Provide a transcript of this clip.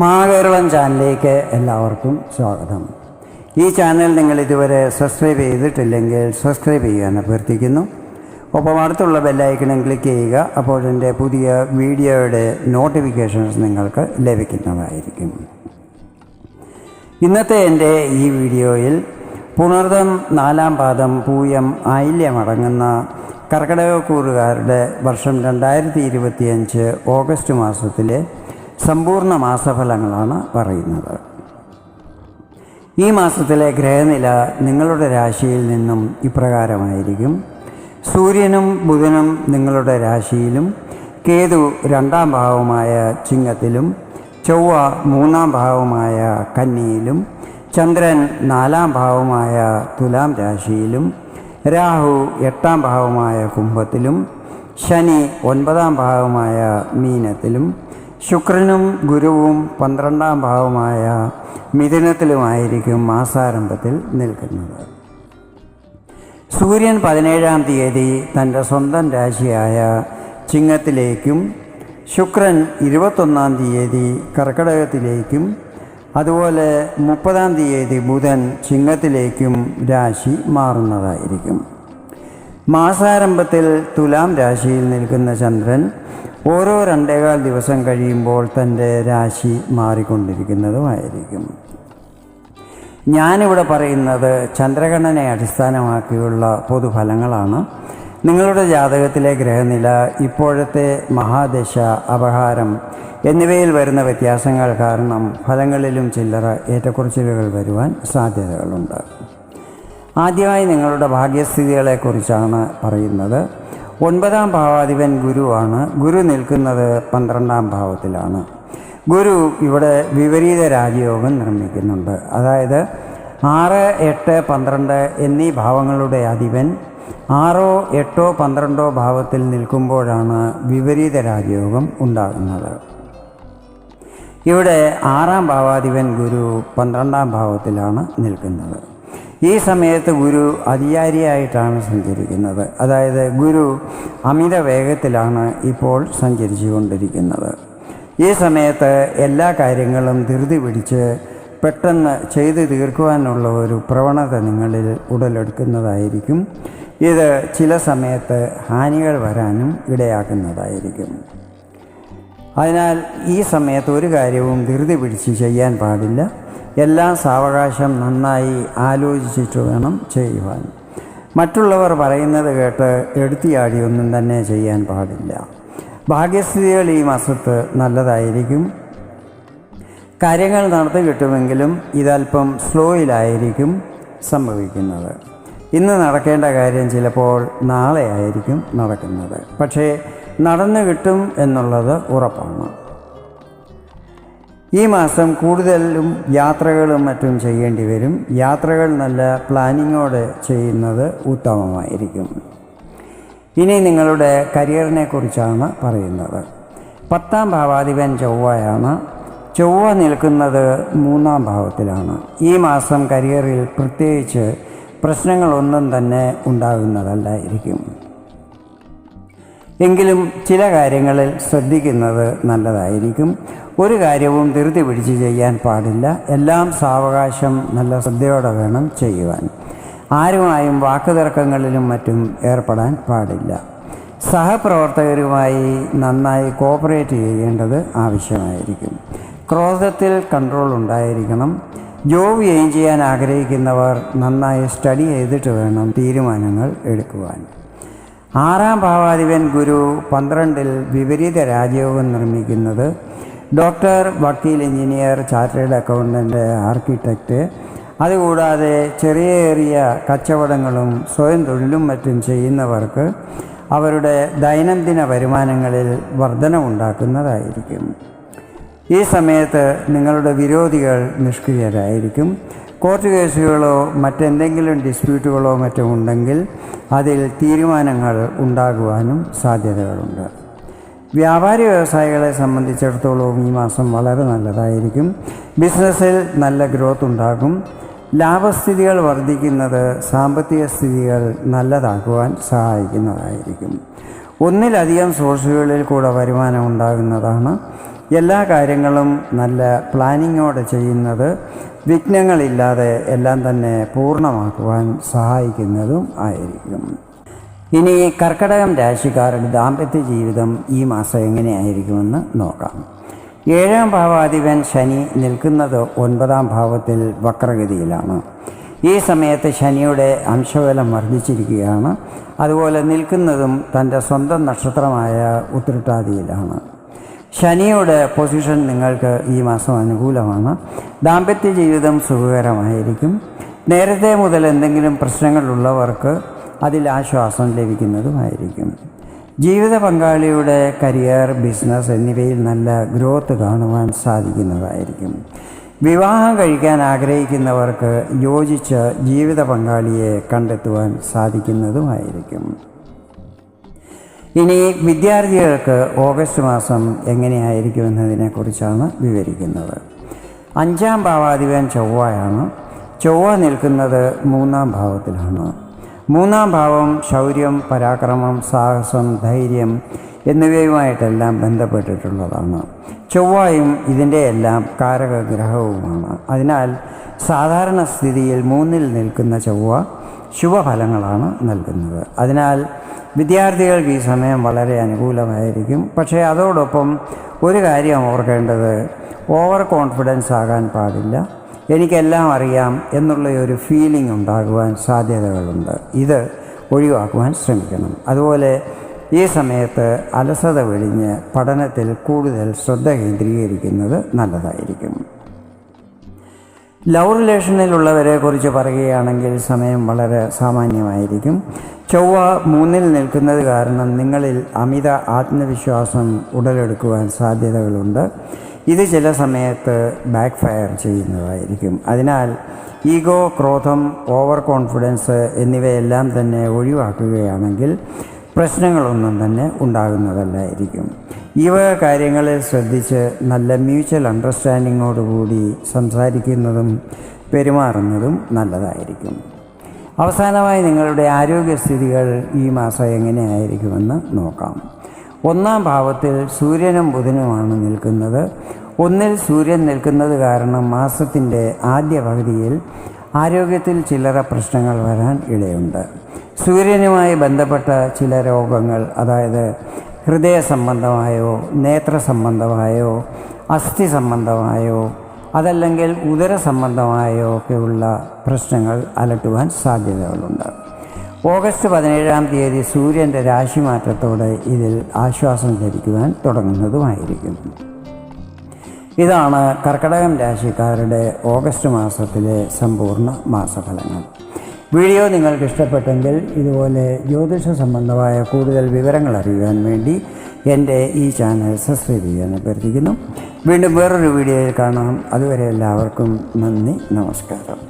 മഹാകേരളം ചാനലിലേക്ക് എല്ലാവർക്കും സ്വാഗതം. ഈ ചാനൽ നിങ്ങൾ ഇതുവരെ സബ്സ്ക്രൈബ് ചെയ്തിട്ടില്ലെങ്കിൽ സബ്സ്ക്രൈബ് ചെയ്യാൻ അഭ്യർത്ഥിക്കുന്നു. ഒപ്പം അടുത്തുള്ള ബെല്ലൈക്കണും ക്ലിക്ക് ചെയ്യുക അപ്പോൾ എന്റെ പുതിയ വീഡിയോയുടെ നോട്ടിഫിക്കേഷൻസ് നിങ്ങൾക്ക് ലഭിക്കുന്നതായിരിക്കും. ഇന്നത്തെ എന്റെ ഈ വീഡിയോയിൽ പുണർദം നാലാം പാദം പൂയം ആയില്യമടങ്ങുന്ന കർക്കിടകക്കൂറുകാരുടെ വർഷം രണ്ടായിരത്തി ഇരുപത്തിയഞ്ച് ഓഗസ്റ്റ് മാസത്തിലെ സമ്പൂർണ മാസഫലങ്ങളാണ് പറയുന്നത്. ഈ മാസത്തിലെ ഗ്രഹനില നിങ്ങളുടെ രാശിയിൽ നിന്നും ഇപ്രകാരമായിരിക്കും. സൂര്യനും ബുധനും നിങ്ങളുടെ രാശിയിലും കേതു രണ്ടാം ഭാവമായ ചിങ്ങത്തിലും ചൊവ്വ മൂന്നാം ഭാവമായ കന്നിയിലും ചന്ദ്രൻ നാലാം ഭാവമായ തുലാം രാശിയിലും രാഹു എട്ടാം ഭാവമായ കുംഭത്തിലും ശനി ഒൻപതാം ഭാവമായ മീനത്തിലും ശുക്രനും ഗുരുവും പന്ത്രണ്ടാം ഭാവമായ മിഥുനത്തിലുമായിരിക്കും മാസാരംഭത്തിൽ നിൽക്കുന്നത്. സൂര്യൻ പതിനേഴാം തീയതി തന്റെ സ്വന്തം രാശിയായ ചിങ്ങത്തിലേക്കും ശുക്രൻ ഇരുപത്തൊന്നാം തീയതി കർക്കടകത്തിലേക്കും അതുപോലെ മുപ്പതാം തീയതി ബുധൻ ചിങ്ങത്തിലേക്കും രാശി മാറുന്നതായിരിക്കും. മാസാരംഭത്തിൽ തുലാം രാശിയിൽ നിൽക്കുന്ന ചന്ദ്രൻ ഓരോ രണ്ടേകാൽ ദിവസം കഴിയുമ്പോൾ തന്റെ രാശി മാറിക്കൊണ്ടിരിക്കുന്നതുമായിരിക്കും. ഞാനിവിടെ പറയുന്നത് ചന്ദ്രഗണനെ അടിസ്ഥാനമാക്കിയുള്ള പൊതുഫലങ്ങളാണ്. നിങ്ങളുടെ ജാതകത്തിലെ ഗ്രഹനില ഇപ്പോഴത്തെ മഹാദശ അപഹാരം എന്നിവയിൽ വരുന്ന വ്യത്യാസങ്ങൾ കാരണം ഫലങ്ങളിലും ചില്ലറ ഏറ്റക്കുറച്ചിലുകൾ വരുവാൻ സാധ്യതകളുണ്ട്. ആദ്യമായി നിങ്ങളുടെ ഭാഗ്യസ്ഥിതികളെക്കുറിച്ചാണ് പറയുന്നത്. ഒൻപതാം ഭാവാധിപൻ ഗുരുവാണ്. ഗുരു നിൽക്കുന്നത് പന്ത്രണ്ടാം ഭാവത്തിലാണ്. ഗുരു ഇവിടെ വിപരീത രാജയോഗം നിർമ്മിക്കുന്നുണ്ട്. അതായത് ആറ് എട്ട് പന്ത്രണ്ട് എന്നീ ഭാവങ്ങളുടെ അധിപൻ ആറോ എട്ടോ പന്ത്രണ്ടോ ഭാവത്തിൽ നിൽക്കുമ്പോഴാണ് വിപരീത രാജയോഗം ഉണ്ടാകുന്നത്. ഇവിടെ ആറാം ഭാവാധിപൻ ഗുരു പന്ത്രണ്ടാം ഭാവത്തിലാണ് നിൽക്കുന്നത്. ഈ സമയത്ത് ഗുരു അതിയാരിയായിട്ടാണ് സഞ്ചരിക്കുന്നത്. അതായത് ഗുരു അമിത വേഗത്തിലാണ് ഇപ്പോൾ സഞ്ചരിച്ചു കൊണ്ടിരിക്കുന്നത് ഈ സമയത്ത് എല്ലാ കാര്യങ്ങളും ധൃതി പിടിച്ച് പെട്ടെന്ന് ചെയ്തു തീർക്കുവാനുള്ള ഒരു പ്രവണത നിങ്ങളിൽ ഉടലെടുക്കുന്നതായിരിക്കും. ഇത് ചില സമയത്ത് ഹാനികൾ വരാനും ഇടയാക്കുന്നതായിരിക്കും. അതിനാൽ ഈ സമയത്ത് ഒരു കാര്യവും ധൃതി പിടിച്ച് ചെയ്യാൻ പാടില്ല. എല്ലാം സാവകാശം നന്നായി ആലോചിച്ചിട്ട് വേണം ചെയ്യുവാൻ. മറ്റുള്ളവർ പറയുന്നത് കേട്ട് എടുത്തിയാടിയൊന്നും തന്നെ ചെയ്യാൻ പാടില്ല. ഭാഗ്യസ്ഥിതികൾ ഈ മാസത്ത് നല്ലതായിരിക്കും. കാര്യങ്ങൾ നടത്തി കിട്ടുമെങ്കിലും ഇതല്പം സ്ലോയിലായിരിക്കും സംഭവിക്കുന്നത്. ഇന്ന് നടക്കേണ്ട കാര്യം ചിലപ്പോൾ നാളെ ആയിരിക്കും നടക്കുന്നത്. പക്ഷേ നടന്നു കിട്ടും എന്നുള്ളത് ഉറപ്പാണ്. ഈ മാസം കൂടുതലും യാത്രകളും മറ്റും ചെയ്യേണ്ടി വരും. യാത്രകൾ നല്ല പ്ലാനിങ്ങോടെ ചെയ്യുന്നത് ഉത്തമമായിരിക്കും. ഇനി നിങ്ങളുടെ കരിയറിനെ കുറിച്ചാണ് പറയുന്നത്. പത്താം ഭാവാധിപൻ ചൊവ്വയാണ്. ചൊവ്വ നിൽക്കുന്നത് മൂന്നാം ഭാവത്തിലാണ്. ഈ മാസം കരിയറിൽ പ്രത്യേകിച്ച് പ്രശ്നങ്ങളൊന്നും തന്നെ ഉണ്ടാകുന്നതല്ലായിരിക്കും. എങ്കിലും ചില കാര്യങ്ങളിൽ ശ്രദ്ധിക്കുന്നത് നല്ലതായിരിക്കും. ഒരു കാര്യവും ധൃതി പിടിച്ച് ചെയ്യാൻ പാടില്ല. എല്ലാം സാവകാശം നല്ല ശ്രദ്ധയോടെ വേണം ചെയ്യുവാൻ. ആരുമായും വാക്കുതർക്കങ്ങളിലും മറ്റും ഏർപ്പെടാൻ പാടില്ല. സഹപ്രവർത്തകരുമായി നന്നായി കോപ്പറേറ്റ് ചെയ്യേണ്ടത് ആവശ്യമായിരിക്കും. ക്രോധത്തിൽ കൺട്രോൾ ഉണ്ടായിരിക്കണം. ജോബ് എയിം ചെയ്യാൻ ആഗ്രഹിക്കുന്നവർ നന്നായി സ്റ്റഡി ചെയ്തിട്ട് വേണം തീരുമാനങ്ങൾ എടുക്കുവാൻ. ആറാം ഭാവാധിപൻ ഗുരു പന്ത്രണ്ടിൽ വിപരീത രാജയോഗം നിർമ്മിക്കുന്നത് ഡോക്ടർ വക്കീൽ എഞ്ചിനീയർ ചാർട്ടേഡ് അക്കൗണ്ടന്റ് ആർക്കിടെക്റ്റ് അതുകൂടാതെ ചെറിയ ചെറിയ കച്ചവടങ്ങളും സ്വയം തൊഴിലും മറ്റും ചെയ്യുന്നവർക്ക് അവരുടെ ദൈനംദിന വരുമാനങ്ങളിൽ വർധനവുണ്ടാക്കുന്നതായിരിക്കും. ഈ സമയത്ത് നിങ്ങളുടെ വിരോധികൾ നിഷ്ക്രിയരായിരിക്കും. കോർട്ട് കേസുകളോ മറ്റെന്തെങ്കിലും ഡിസ്പ്യൂട്ടുകളോ മറ്റോ ഉണ്ടെങ്കിൽ അതിൽ തീരുമാനങ്ങൾ ഉണ്ടാകുവാനും സാധ്യതകളുണ്ട്. വ്യാപാരി വ്യവസായികളെ സംബന്ധിച്ചിടത്തോളം ഈ മാസം വളരെ നല്ലതായിരിക്കും. ബിസിനസ്സിൽ നല്ല ഗ്രോത്ത് ഉണ്ടാകും. ലാഭസ്ഥിതികൾ വർദ്ധിക്കുന്നത് സാമ്പത്തിക സ്ഥിതികൾ നല്ലതാക്കുവാൻ സഹായിക്കുന്നതായിരിക്കും. ഒന്നിലധികം സോഴ്സുകളിൽ കൂടെ വരുമാനം ഉണ്ടാകുന്നതാണ്. എല്ലാ കാര്യങ്ങളും നല്ല പ്ലാനിങ്ങോടെ ചെയ്യുന്നത് വിഘ്നങ്ങളില്ലാതെ എല്ലാം തന്നെ പൂർണമാക്കുവാൻ സഹായിക്കുന്നതും ആയിരിക്കും. ഇനി കർക്കടകം രാശിക്കാരുടെ ദാമ്പത്യ ജീവിതം ഈ മാസം എങ്ങനെയായിരിക്കുമെന്ന് നോക്കാം. ഏഴാം ഭാവാധിപൻ ശനി നിൽക്കുന്നത് ഒൻപതാം ഭാവത്തിൽ വക്രഗതിയിലാണ്. ഈ സമയത്ത് ശനിയുടെ അംശബലം വർദ്ധിച്ചിരിക്കുകയാണ്. അതുപോലെ നിൽക്കുന്നതും തന്റെ സ്വന്തം നക്ഷത്രമായ ഉത്രട്ടാതിയിലാണ്. ശനിയുടെ പൊസിഷൻ നിങ്ങൾക്ക് ഈ മാസം അനുകൂലമാണ്. ദാമ്പത്യ ജീവിതം സുഖകരമായിരിക്കും. നേരത്തെ മുതൽ എന്തെങ്കിലും പ്രശ്നങ്ങളുള്ളവർക്ക് അതിൽ ആശ്വാസം ലഭിക്കുന്നതുമായിരിക്കും. ജീവിത പങ്കാളിയുടെ കരിയർ ബിസിനസ് എന്നിവയിൽ നല്ല ഗ്രോത്ത് കാണുവാൻ സാധിക്കുന്നതായിരിക്കും. വിവാഹം കഴിക്കാൻ ആഗ്രഹിക്കുന്നവർക്ക് യോജിച്ച ജീവിത പങ്കാളിയെ കണ്ടെത്തുവാൻ സാധിക്കുന്നതുമായിരിക്കും. ഇനി വിദ്യാർത്ഥികൾക്ക് ഓഗസ്റ്റ് മാസം എങ്ങനെയായിരിക്കും എന്നതിനെക്കുറിച്ചാണ് വിവരിക്കുന്നത്. അഞ്ചാം ഭാവാധിപൻ ചൊവ്വയാണ്. ചൊവ്വ നിൽക്കുന്നത് മൂന്നാം ഭാവത്തിലാണ്. മൂന്നാം ഭാവം ശൗര്യം പരാക്രമം സാഹസം ധൈര്യം എന്നിവയുമായിട്ടെല്ലാം ബന്ധപ്പെട്ടിട്ടുള്ളതാണ്. ചൊവ്വായും ഇതിന്റെ എല്ലാം കാരകഗ്രഹവുമാണ്. അതിനാൽ സാധാരണ സ്ഥിതിയിൽ മൂന്നിൽ നിൽക്കുന്ന ചൊവ്വ ശുഭഫലങ്ങളാണ് നൽകുന്നത്. അതിനാൽ വിദ്യാർത്ഥികൾക്ക് ഈ സമയം വളരെ അനുകൂലമായിരിക്കും. പക്ഷേ അതോടൊപ്പം ഒരു കാര്യം ഓർക്കേണ്ടത് ഓവർ കോൺഫിഡൻസ് ആകാൻ പാടില്ല. എനിക്കെല്ലാം അറിയാം എന്നുള്ള ഒരു ഫീലിംഗ് ഉണ്ടാകുവാൻ സാധ്യതകളുണ്ട്. ഇത് ഒഴിവാക്കുവാൻ ശ്രമിക്കണം. അതുപോലെ ഈ സമയത്ത് അലസത വെടിഞ്ഞ് പഠനത്തിൽ കൂടുതൽ ശ്രദ്ധ കേന്ദ്രീകരിക്കുന്നത് നല്ലതായിരിക്കും. ലവ് റിലേഷനിലുള്ളവരെ കുറിച്ച് പറയുകയാണെങ്കിൽ സമയം വളരെ സാമാന്യമായിരിക്കും. ചൊവ്വ മൂന്നിൽ നിൽക്കുന്നത് കാരണം നിങ്ങളിൽ അമിത ആത്മവിശ്വാസം ഉടലെടുക്കുവാൻ സാധ്യതകളുണ്ട്. ഇത് ചില സമയത്ത് ബാക്ക് ഫയർ ചെയ്യുന്നതായിരിക്കും. അതിനാൽ ഈഗോ ക്രോധം ഓവർ കോൺഫിഡൻസ് എന്നിവയെല്ലാം തന്നെ ഒഴിവാക്കുകയാണെങ്കിൽ പ്രശ്നങ്ങളൊന്നും തന്നെ ഉണ്ടാകുന്നതല്ലായിരിക്കും. ഈ വക കാര്യങ്ങളിൽ ശ്രദ്ധിച്ച് നല്ല മ്യൂച്വൽ അണ്ടർസ്റ്റാൻഡിങ്ങോടുകൂടി സംസാരിക്കുന്നതും പെരുമാറുന്നതും നല്ലതായിരിക്കും. അവസാനമായി നിങ്ങളുടെ ആരോഗ്യസ്ഥിതികൾ ഈ മാസം എങ്ങനെയായിരിക്കുമെന്ന് നോക്കാം. ഒന്നാം ഭാവത്തിൽ സൂര്യനും ബുധനുമാണ് നിൽക്കുന്നത്. ഒന്നിൽ സൂര്യൻ നിൽക്കുന്നത് കാരണം മാസത്തിന്റെ ആദ്യ പകുതിയിൽ ആരോഗ്യത്തിൽ ചില്ലറ പ്രശ്നങ്ങൾ വരാൻ ഇടയുണ്ട്. സൂര്യനുമായി ബന്ധപ്പെട്ട ചില രോഗങ്ങൾ അതായത് ഹൃദയ സംബന്ധമായോ നേത്ര സംബന്ധമായോ അസ്ഥി സംബന്ധമായോ അതല്ലെങ്കിൽ ഉദര സംബന്ധമായോ ഒക്കെയുള്ള പ്രശ്നങ്ങൾ അലട്ടുവാൻ സാധ്യതകളുണ്ട്. ഓഗസ്റ്റ് പതിനേഴാം തീയതി സൂര്യന്റെ രാശിമാറ്റത്തോടെ ഇതിൽ ആശ്വാസം ലഭിക്കുവാൻ തുടങ്ങുന്നതുമായിരിക്കും ഇതാണ് കർക്കടകം രാശിക്കാരുടെ ഓഗസ്റ്റ് മാസത്തിലെ സമ്പൂർണ മാസഫലങ്ങൾ. വീഡിയോ നിങ്ങൾക്ക് ഇഷ്ടപ്പെട്ടെങ്കിൽ ഇതുപോലെ ജ്യോതിഷ സംബന്ധമായ കൂടുതൽ വിവരങ്ങൾ അറിയുവാൻ വേണ്ടി എന്റെ ഈ ചാനൽ സബ്സ്ക്രൈബ് ചെയ്യാൻ അഭ്യർത്ഥിക്കുന്നു. വീണ്ടും വേറൊരു വീഡിയോയിൽ കാണാം. അതുവരെ എല്ലാവർക്കും നന്ദി നമസ്കാരം.